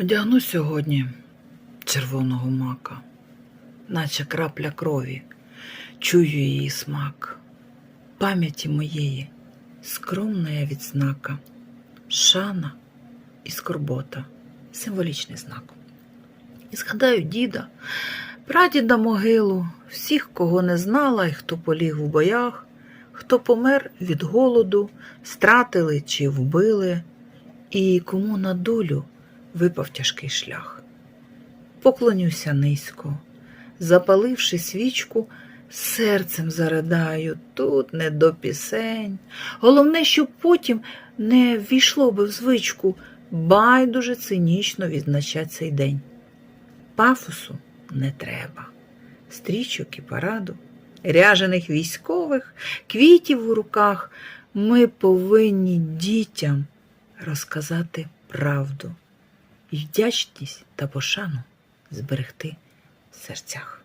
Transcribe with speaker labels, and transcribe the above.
Speaker 1: Одягну сьогодні червоного мака, наче крапля крові, чую її смак, пам'яті моєї скромна відзнака, шана і скорбота, символічний знак. І згадаю діда, прадіда могилу, всіх, кого не знала і хто поліг в боях, хто помер від голоду, стратили чи вбили, і кому на долю випав тяжкий шлях. Поклонюся низько, запаливши свічку, серцем заридаю, тут не до пісень. Головне, щоб потім не ввійшло би в звичку байдуже цинічно відзначати цей день. Пафосу не треба, стрічок і параду, ряжених військових, квітів у руках. Ми повинні дітям розказати правду і вдячність та пошану зберегти в серцях.